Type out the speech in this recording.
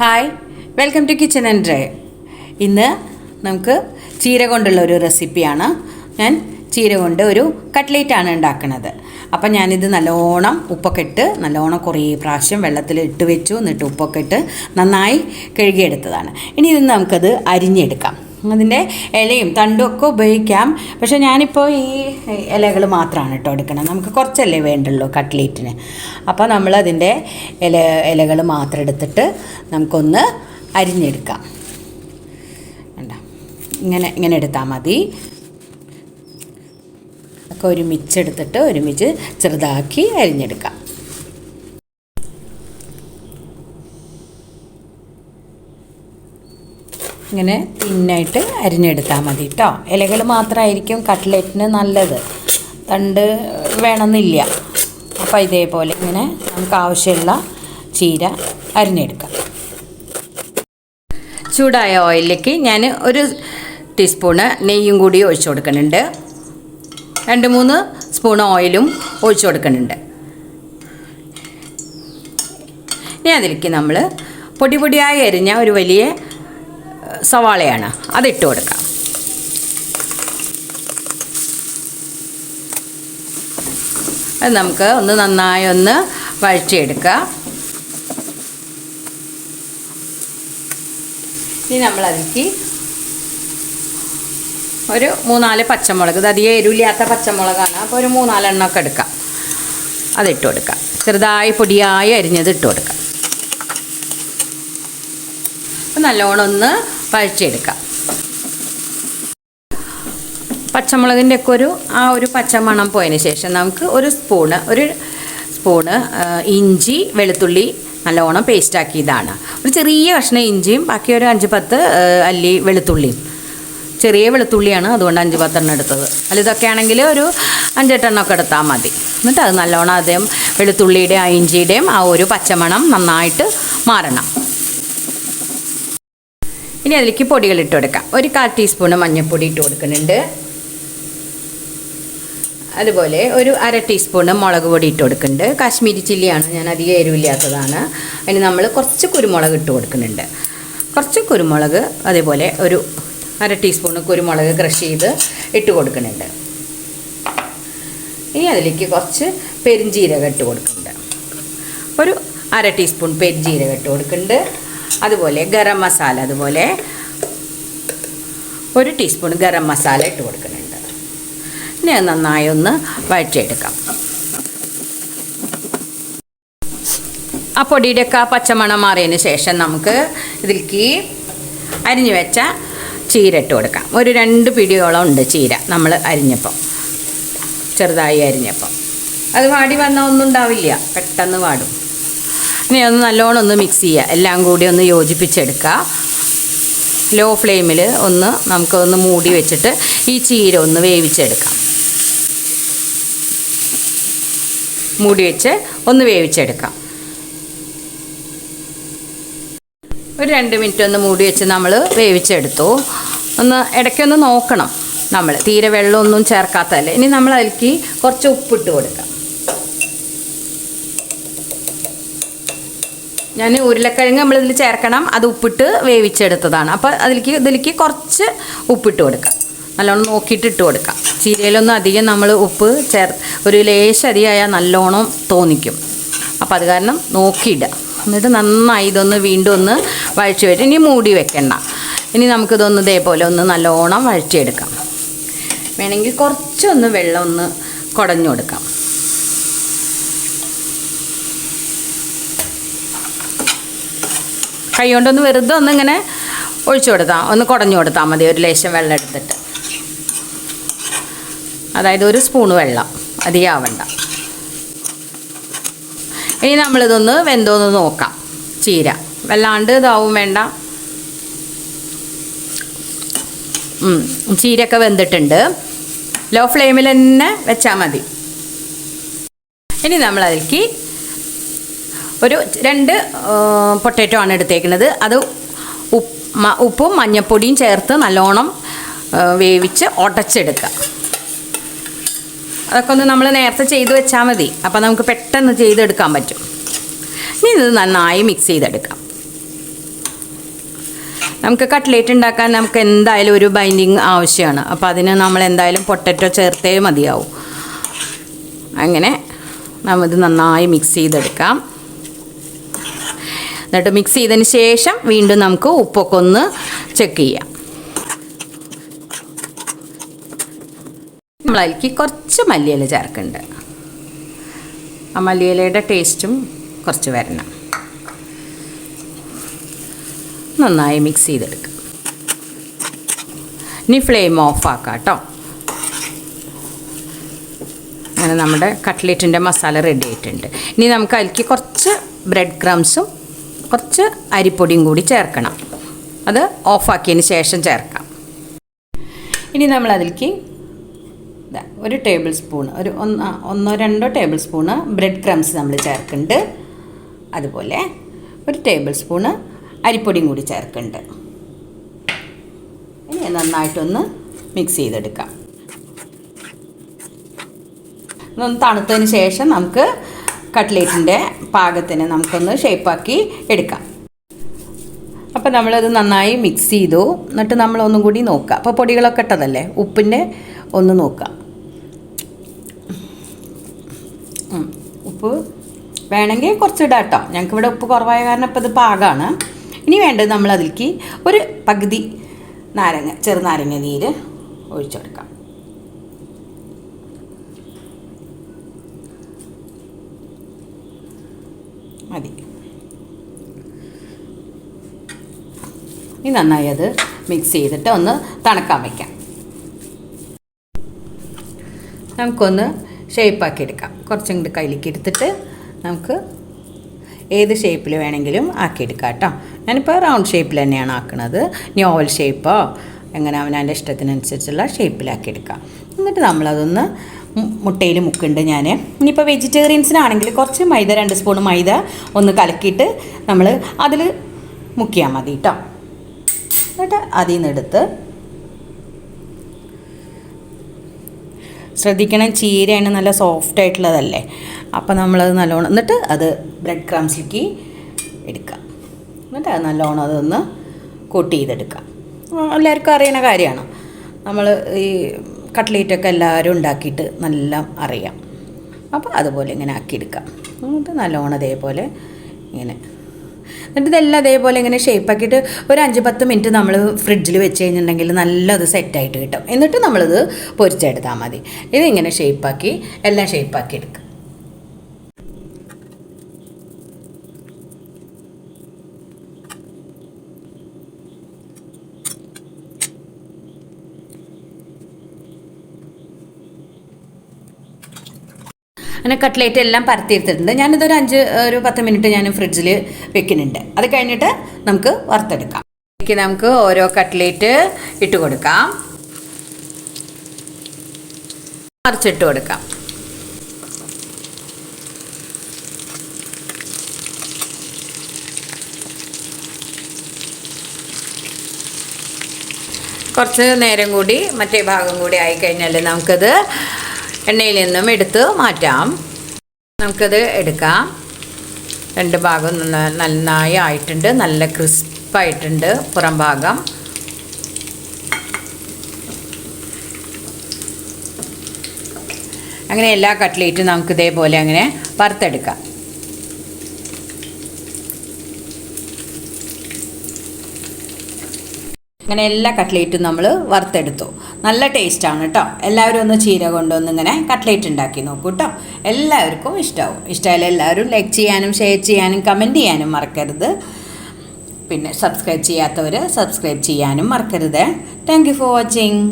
Hi welcome to kitchen and dry ഇന്ന് നമുക്ക് ചീര കൊണ്ടുള്ള ഒരു റെസിപ്പിയാണ് ഞാൻ ചീര കൊണ്ട് ഒരു കട്ട്ലേറ്റാണ് ഉണ്ടാക്കുന്നത്. അപ്പം ഞാനിത് നല്ലോണം ഉപ്പൊക്കെ ഇട്ട് നല്ലോണം കുറേ പ്രാവശ്യം വെള്ളത്തിൽ ഇട്ട് വെച്ചു. എന്നിട്ട് ഉപ്പൊക്കെ ഇട്ട് നന്നായി കഴുകിയെടുത്തതാണ്. ഇനി ഇത് നമുക്കത് അരിഞ്ഞെടുക്കാം. അതിന്റെ ഇലയും തണ്ടും ഒക്കെ ഉപയോഗിക്കാം. പക്ഷേ ഞാനിപ്പോൾ ഈ ഇലകൾ മാത്രമാണ് കേട്ടോ എടുക്കണം. നമുക്ക് കുറച്ചല്ലേ വേണ്ടുള്ളൂ കട്ട്ലേറ്റിന്. അപ്പോൾ നമ്മൾ അതിന്റെ ഇല ഇലകൾ മാത്രം എടുത്തിട്ട് നമുക്കൊന്ന് അരിഞ്ഞെടുക്കാം. വേണ്ട ഇങ്ങനെ ഇങ്ങനെ എടുത്താൽ മതി. ഒക്കെ ഒരുമിച്ച് എടുത്തിട്ട് ഒരുമിച്ച് ചെറുതാക്കി അരിഞ്ഞെടുക്കാം. ഇങ്ങനെ തിന്നായിട്ട് അരിഞ്ഞെടുത്താൽ മതി കേട്ടോ ഇലകൾ മാത്രമായിരിക്കും കട്ട്ലറ്റിന് നല്ലത്. തണ്ട് വേണമെന്നില്ല. അപ്പോൾ ഇതേപോലെ ഇങ്ങനെ നമുക്ക് ആവശ്യമുള്ള ചീര അരിഞ്ഞെടുക്കാം. ചൂടായ ഓയിലിലേക്ക് ഞാൻ ഒരു ടീസ്പൂണ് നെയ്യും കൂടി ഒഴിച്ചു കൊടുക്കുന്നുണ്ട്. രണ്ട് മൂന്ന് സ്പൂൺ ഓയിലും ഒഴിച്ചു കൊടുക്കുന്നുണ്ട്. ഇനി അതിലേക്ക് നമ്മൾ പൊടി പൊടിയായി അരിഞ്ഞ ഒരു വലിയ സവാളയാണ്. അതിട്ട് കൊടുക്കാം. അത് നമുക്ക് ഒന്ന് നന്നായി ഒന്ന് വഴറ്റിയെടുക്കാം ഇനി നമ്മൾ അതിലേക്ക് ഒരു മൂന്നാൽ പച്ചമുളക് ഇത് അധികം എരിവില്ലാത്ത പച്ചമുളകാണ്. അപ്പോൾ ഒരു മൂന്നാലെണ്ണമൊക്കെ എടുക്കാം. അതിട്ട് കൊടുക്കാം. ചെറുതായി പൊടിയായി അരിഞ്ഞത് ഇട്ട് കൊടുക്കാം. നല്ലോണം ഒന്ന് വഴച്ചെടുക്കാം പച്ചമുളകിന്റെ ഒക്കെ ഒരു ആ ഒരു പച്ചമണം പോയതിന് ശേഷം നമുക്ക് ഒരു സ്പൂണ് ഒരു സ്പൂണ് ഇഞ്ചി വെളുത്തുള്ളി നല്ലോണം പേസ്റ്റാക്കിയതാണ്. ഒരു ചെറിയ കഷ്ണം ഇഞ്ചിയും ബാക്കി ഒരു അഞ്ച് പത്ത് അല്ലി വെളുത്തുള്ളിയും. ചെറിയ വെളുത്തുള്ളിയാണ് അതുകൊണ്ട് അഞ്ച് പത്തെണ്ണം എടുത്തത്. അല്ല ഇതൊക്കെ ആണെങ്കിൽ ഒരു അഞ്ചെട്ടെണ്ണമൊക്കെ എടുത്താൽ മതി. എന്നിട്ട് അത് നല്ലോണം ആദ്യം വെളുത്തുള്ളിയുടെയും ആ ഇഞ്ചിയുടെയും ആ ഒരു പച്ചമണം നന്നായിട്ട് മാറണം. ഇനി അതിലേക്ക് പൊടികൾ ഇട്ട് കൊടുക്കാം. ഒരു കാൽ ടീസ്പൂൺ മഞ്ഞൾപ്പൊടി ഇട്ട് കൊടുക്കുന്നുണ്ട്. അതുപോലെ ഒരു അര ടീസ്പൂൺ മുളക് പൊടി ഇട്ട് കൊടുക്കുന്നുണ്ട്. കാശ്മീരി ചില്ലിയാണ് ഞാൻ അധികം എരിവില്ലാത്തതാണ്. അതിന് നമ്മൾ കുറച്ച് കുരുമുളക് ഇട്ട് കൊടുക്കുന്നുണ്ട്. കുറച്ച് കുരുമുളക് അതേപോലെ ഒരു അര ടീസ്പൂൺ കുരുമുളക് ക്രഷ് ചെയ്ത് ഇട്ട് കൊടുക്കുന്നുണ്ട്. ഇനി അതിലേക്ക് കുറച്ച് പെരിഞ്ജീരകം ഇട്ട് കൊടുക്കുന്നുണ്ട്. ഒരു അര ടീസ്പൂൺ പെരിഞ്ജീരകം ഇട്ട് കൊടുക്കുന്നുണ്ട്. അതുപോലെ ഗരം മസാല അതുപോലെ ഒരു ടീസ്പൂൺ ഗരം മസാല ഇട്ട് കൊടുക്കുന്നുണ്ട്. ഇനി നന്നായി ഒന്ന് വഴറ്റിയെടുക്കാം. ആ പൊടിയുടെയൊക്കെ പച്ചമണം മാറിയതിന് ശേഷം നമുക്ക് ഇതിലേക്ക് അരിഞ്ഞു വെച്ച ചീര ഇട്ട് കൊടുക്കാം. ഒരു രണ്ട് പിടിയോളം ഉണ്ട് ചീര നമ്മൾ അരിഞ്ഞപ്പം. ചെറുതായി അരിഞ്ഞപ്പം. അത് വാടി വന്നാൽ ഒന്നും ഉണ്ടാവില്ല. പെട്ടെന്ന് വാടും. ഇനി ഒന്ന് നല്ലോണം ഒന്ന് മിക്സ് ചെയ്യുക. എല്ലാം കൂടി ഒന്ന് യോജിപ്പിച്ചെടുക്കുക. ലോ ഫ്ലെയിമിൽ ഒന്ന് നമുക്കൊന്ന് മൂടി വെച്ചിട്ട് ഈ ചീര ഒന്ന് വേവിച്ചെടുക്കാം. മൂടി വെച്ച് ഒന്ന് വേവിച്ചെടുക്കാം. ഒരു രണ്ട് മിനിറ്റ് ഒന്ന് മൂടി വെച്ച് നമ്മൾ വേവിച്ചെടുത്തു. ഒന്ന് ഇടയ്ക്കൊന്ന് നോക്കണം നമ്മൾ തീരെ വെള്ളമൊന്നും ചേർക്കാത്തതല്ലേ. ഇനി നമ്മൾ അതിലേക്ക് കുറച്ച് ഉപ്പിട്ട് കൊടുക്കാം. ഞാൻ ഉരുളക്കിഴങ്ങ് നമ്മൾ നമ്മളിതിൽ ചേർക്കണം. അത് ഉപ്പിട്ട് വേവിച്ചെടുത്തതാണ്. അപ്പോൾ അതിലേക്ക് ഇതിലേക്ക് കുറച്ച് ഉപ്പിട്ട് കൊടുക്കാം. നല്ലോണം നോക്കിയിട്ട് ഇട്ട് കൊടുക്കാം. ചീരയിലൊന്നും അധികം നമ്മൾ ഉപ്പ് ചേർ ഒരു ലേശം അധികമായാൽ നല്ലോണം തോന്നിക്കും. അപ്പോൾ അത് കാരണം നോക്കിയിടുക എന്നിട്ട് നന്നായി ഇതൊന്ന് വീണ്ടും ഒന്ന് വഴറ്റി വരും ഇനി മൂടി വെക്കണ്ട. ഇനി നമുക്കിതൊന്ന് ഇതേപോലെ ഒന്ന് നല്ലോണം വഴച്ചെടുക്കാം വേണമെങ്കിൽ കുറച്ചൊന്ന് വെള്ളം ഒന്ന് കുടഞ്ഞു കൊടുക്കാം. കൈ കൊണ്ടൊന്ന് വെറുതെ ഒന്നിങ്ങനെ ഒഴിച്ചു കൊടുത്താൽ ഒന്ന് കുടഞ്ഞു കൊടുത്താൽ മതി ഒരു ലേശം വെള്ളം എടുത്തിട്ട്. അതായത് ഒരു സ്പൂൺ വെള്ളം അധികമാവണ്ട. ഇനി നമ്മളിതൊന്ന് വെന്തോന്ന് നോക്കാം ചീര. വല്ലാണ്ട് ഇതാവും വേണ്ട. ചീരയൊക്കെ വെന്തിട്ടുണ്ട്. ലോ ഫ്ലെയിമിൽ തന്നെ വെച്ചാൽ മതി. ഇനി നമ്മൾ അതിലേക്ക് ഒരു രണ്ട് പൊട്ടാറ്റോ ആണ് എടുത്തേക്കുന്നത്. അത് ഉപ്പും മഞ്ഞൾപ്പൊടിയും ചേർത്ത് നല്ലോണം വേവിച്ച് ഉടച്ചെടുക്കുക അതൊക്കെ ഒന്ന് നമ്മൾ നേരത്തെ ചെയ്ത് വെച്ചാൽ മതി. അപ്പോൾ നമുക്ക് പെട്ടെന്ന് ചെയ്തെടുക്കാൻ പറ്റും. ഇനി ഇത് നന്നായി മിക്സ് ചെയ്തെടുക്കാം. നമുക്ക് കട്ട്ലേറ്റ് ഉണ്ടാക്കാൻ നമുക്ക് എന്തായാലും ഒരു ബൈൻഡിങ് ആവശ്യമാണ് അപ്പോൾ അതിന് നമ്മൾ എന്തായാലും പൊട്ടറ്റോ ചേർത്തേ മതിയാവും. അങ്ങനെ നമ്മത് നന്നായി മിക്സ് ചെയ്തെടുക്കാം. എന്നിട്ട് മിക്സ് ചെയ്തതിന് ശേഷം വീണ്ടും നമുക്ക് ഉപ്പൊക്കെ ഒന്ന് ചെക്ക് ചെയ്യാം. നമ്മളതിലേക്ക് കുറച്ച് മല്ലിയില ചേർക്കുന്നുണ്ട് ആ മല്ലിയിലയുടെ ടേസ്റ്റും കുറച്ച് വരണം. നന്നായി മിക്സ് ചെയ്തെടുക്കുക ഇനി ഫ്ലെയിം ഓഫ് ആക്കാം കേട്ടോ അങ്ങനെ നമ്മുടെ കട്ട്ലേറ്റിന്റെ മസാല റെഡി ആയിട്ടുണ്ട്. ഇനി നമുക്ക് അതിലേക്ക് കുറച്ച് ബ്രെഡ് ക്രംസും കുറച്ച് അരിപ്പൊടിയും കൂടി ചേർക്കണം. അത് ഓഫാക്കിയതിന് ശേഷം ചേർക്കാം. ഇനി നമ്മൾ അതിലേക്ക് ഒരു ടേബിൾ സ്പൂൺ ഒരു ഒന്ന് ഒന്നോ രണ്ടോ ടേബിൾ സ്പൂണ് ബ്രെഡ് ക്രംസ് നമ്മൾ ചേർക്കുന്നുണ്ട്. അതുപോലെ ഒരു ടേബിൾ സ്പൂണ് അരിപ്പൊടിയും കൂടി ചേർക്കുന്നുണ്ട്. ഇനി നന്നായിട്ടൊന്ന് മിക്സ് ചെയ്തെടുക്കാം. ഇതൊന്ന് തണുത്തതിന് ശേഷം നമുക്ക് കട്ട്ലേറ്റിന്റെ പാകത്തിന് നമുക്കൊന്ന് ഷേപ്പാക്കി എടുക്കാം. അപ്പോൾ നമ്മളത് നന്നായി മിക്സ് ചെയ്തു. എന്നിട്ട് നമ്മൾ ഒന്നും കൂടി നോക്കുക അപ്പോൾ പൊടികളൊക്കെ ഇട്ടതല്ലേ? ഉപ്പിന്റെ ഒന്ന് നോക്കുക ഉപ്പ് വേണമെങ്കിൽ കുറച്ച് ഇടാം കേട്ടോ. ഞങ്ങൾക്ക് ഇവിടെ ഉപ്പ് കുറവായ കാരണം ഇപ്പോൾ ഇത് പാകമാണ് ഇനി വേണ്ടത് നമ്മൾ അതിലേക്ക് ഒരു പകുതി നാരങ്ങ ചെറുനാരങ്ങ നീര് ഒഴിച്ചെടുക്കാം മതി. ഇനി നന്നായി അത് മിക്സ് ചെയ്തിട്ട് ഒന്ന് തണുക്കാൻ വയ്ക്കാം നമുക്കൊന്ന് ഷേപ്പാക്കി എടുക്കാം. കുറച്ചും കൂടി കയ്യിലേക്ക് എടുത്തിട്ട് നമുക്ക് ഏത് ഷേപ്പിൽ വേണമെങ്കിലും ആക്കിയെടുക്കാം കേട്ടോ. ഞാനിപ്പോൾ റൗണ്ട് ഷേപ്പിൽ തന്നെയാണ് ആക്കുന്നത് ഇനി ഓവൽ ഷേപ്പോ എങ്ങനെ അവനവന്റെ ഇഷ്ടത്തിനനുസരിച്ചുള്ള ഷേപ്പിലാക്കിയെടുക്കാം എന്നിട്ട് നമ്മളതൊന്ന് മുട്ടയിൽ മുക്കുണ്ട് ഞാൻ ഇനിയിപ്പോൾ വെജിറ്റേറിയൻസിനാണെങ്കിൽ കുറച്ച് മൈദ രണ്ട് സ്പൂൺ മൈദ ഒന്ന് കലക്കിയിട്ട് നമ്മൾ അതിൽ മുക്കിയാൽ മതി കേട്ടോ എന്നിട്ട് അതിൽ നിന്ന് എടുത്ത് ശ്രദ്ധിക്കണം ചീരയാണ് നല്ല സോഫ്റ്റ് ആയിട്ടുള്ളതല്ലേ? അപ്പോൾ നമ്മളത് നല്ലോണം എന്നിട്ട് അത് ബ്രെഡ് ക്രംസിലേക്ക് എടുക്കാം. എന്നിട്ട് അത് നല്ലോണം അതൊന്ന് കൊട്ട് ചെയ്തെടുക്കാം. എല്ലാവർക്കും അറിയുന്ന കാര്യമാണ്. നമ്മൾ ഈ കട്ട്ലേറ്റൊക്കെ എല്ലാവരും ഉണ്ടാക്കിയിട്ട് നല്ല അറിയാം. അപ്പോൾ അതുപോലെ ഇങ്ങനെ ആക്കിയെടുക്കാം. എന്നിട്ട് നല്ലോണം അതേപോലെ ഇങ്ങനെ. എന്നിട്ട് ഇതെല്ലാം അതേപോലെ ഇങ്ങനെ ഷേപ്പാക്കിയിട്ട് ഒരു അഞ്ച് പത്ത് മിനിറ്റ് നമ്മൾ ഫ്രിഡ്ജിൽ വെച്ച് കഴിഞ്ഞിട്ടുണ്ടെങ്കിൽ നല്ലത് സെറ്റായിട്ട് കിട്ടും. എന്നിട്ട് നമ്മളിത് പൊരിച്ചെടുത്താൽ മതി. ഇതിങ്ങനെ ഷേപ്പാക്കി എല്ലാം ഷേപ്പാക്കി എടുക്കുക അങ്ങനെ കട്ട്ലേറ്റ് എല്ലാം പരത്തിയെടുത്തിട്ടുണ്ട്. ഞാനിതൊരു അഞ്ച് ഒരു പത്ത് മിനിറ്റ് ഞാൻ ഫ്രിഡ്ജിൽ വെക്കുന്നുണ്ട്. അത് കഴിഞ്ഞിട്ട് നമുക്ക് വറുത്തെടുക്കാം. ഇതിലേക്ക് നമുക്ക് ഓരോ കട്ട്ലേറ്റ് ഇട്ട് കൊടുക്കാം. മറിച്ചിട്ട് കൊടുക്കാം. കുറച്ച് നേരം കൂടി മറ്റേ ഭാഗം കൂടി ആയിക്കഴിഞ്ഞാൽ നമുക്കത് എണ്ണയിൽ നിന്നും എടുത്ത് മാറ്റാം. നമുക്കത് എടുക്കാം. രണ്ട് ഭാഗം നന്ന- നന്നായി ആയിട്ടുണ്ട്. നല്ല ക്രിസ്പായിട്ടുണ്ട് പുറം ഭാഗം. അങ്ങനെ എല്ലാ കട്ട്ലേറ്റും നമുക്ക് ഇതേപോലെ അങ്ങനെ വറുത്തെടുക്കാം. അങ്ങനെ എല്ലാ കട്ട്ലേറ്റും നമ്മൾ വറുത്തെടുത്തു. നല്ല ടേസ്റ്റാണ് കേട്ടോ എല്ലാവരും ഒന്ന് ചീര കൊണ്ടുവന്ന് ഇങ്ങനെ കട്ട്ലേറ്റ് ഉണ്ടാക്കി നോക്കൂ കേട്ടോ എല്ലാവർക്കും ഇഷ്ടമാവും ഇഷ്ടമായാലും എല്ലാവരും ലൈക്ക് ചെയ്യാനും ഷെയർ ചെയ്യാനും കമന്റ് ചെയ്യാനും മറക്കരുത്. പിന്നെ സബ്സ്ക്രൈബ് ചെയ്യാത്തവർ സബ്സ്ക്രൈബ് ചെയ്യാനും മറക്കരുത്. Thank for watching